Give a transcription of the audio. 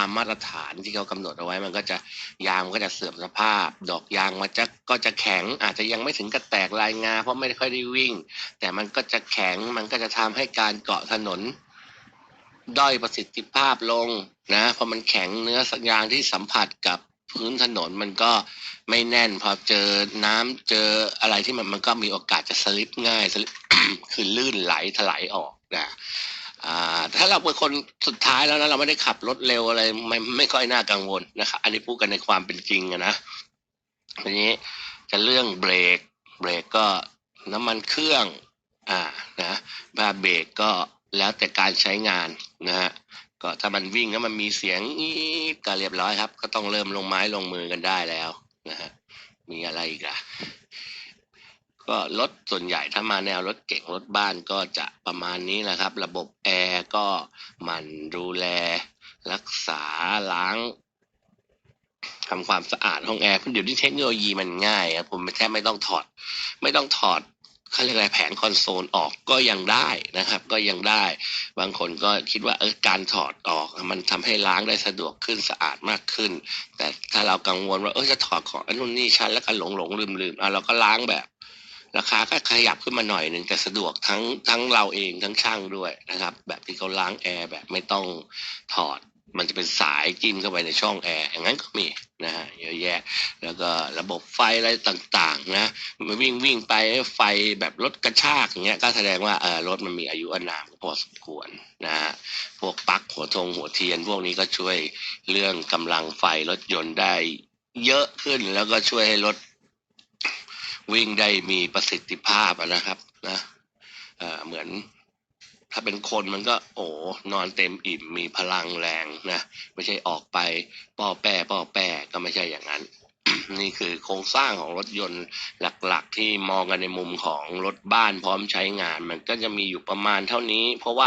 ามมาตรฐานที่เขากำหนดเอาไว้ มันก็จะยางมันก็จะเสื่อมสภาพ ดอกยางมันจะก็จะแข็ง อาจจะยังไม่ถึงกับแตกลายงา เพราะไม่ค่อยได้วิ่ง แต่มันก็จะแข็งมันก็จะทำให้การเกาะถนนด้อยประสิทธิภาพลงนะเพราะมันแข็งเนื้อสัญญางที่สัมผัสกับพื้นถนนมันก็ไม่แน่น พอเจอน้ำเจออะไรที่มันมันก็มีโอกาสจะสลิปง่ายสลิปคือลื่นไหลถลายออกนะ อ่าถ้าเราเป็นคนสุดท้ายแล้วนะเราไม่ได้ขับรถเร็วอะไรไม่ไม่ค่อยน่ากังวลนะครับอันนี้พูดกันในความเป็นจริงอะนะทีนี้จะเรื่องเบรก เบรกก็น้ำมันเครื่องอ่านะว่าเบรกก็แล้วแต่การใช้งานนะฮะก็ถ้ามันวิ่งแล้วมันมีเสียงอีก็เรียบร้อยครับ ก็ต้องเริ่มลงไม้ลงมือกันได้แล้วนะฮะมีอะไรอีกอะ ก็รถส่วนใหญ่ถ้ามาแนวรถเก่งรถบ้านก็จะประมาณนี้แหละครับ ระบบแอร์ก็มันดูแล รักษาล้างทำความสะอาดห้องแอร์เดี๋ยวนี้เทคโนโลยีมันง่ายครับผมแทบไม่ต้องถอด ไม่ต้องถอดเขาเรียกอะไรแผงคอนโซลออกก็ยังได้นะครับ ก็ยังได้ บางคนก็คิดว่าเออการถอดออก มันทำให้ล้างได้สะดวกขึ้นสะอาดมากขึ้น แต่ถ้าเรากังวลว่าเออจะถอดของอันนู้นนี่ชั้นแล้วก็หลงหลงลืมลืมอะเราก็ล้างแบบ ราคาก็ขยับขึ้นมาหน่อยหนึ่งแต่สะดวกทั้งทั้งเราเองทั้งช่างด้วยนะครับ แบบที่เขาล้างแอร์แบบไม่ต้องถอด มันจะเป็นสายจิ้มเข้าไปในช่องแอร์อย่างนั้นก็มีนะฮะเยอะแยะ แล้วก็ระบบไฟอะไรต่างๆ นะมันวิ่งวิ่งไปไฟแบบรถกระชากอย่างเงี้ยก็แสดงว่าเออรถมันมีอายุอานามพอสมควรนะฮะพวกปลั๊กหัวทงหัวเทียน พวกนี้ก็ช่วยเรื่องกำลังไฟรถยนต์ได้เยอะขึ้นแล้วก็ช่วยให้รถ วิ่งได้มีประสิทธิภาพนะครับนะเเหมือนถ้าเป็นคนมันก็โอ้นอนเต็มอิ่มมีพลังแรงนะไม่ใช่ออกไปป้อแป้ป้อแป้ก็ไม่ใช่อย่างนั้น นี่คือโครงสร้างของรถยนต์หลักๆ ที่มองกันในมุมของรถบ้านพร้อมใช้งาน มันก็จะมีอยู่ประมาณเท่านี้ เพราะว่า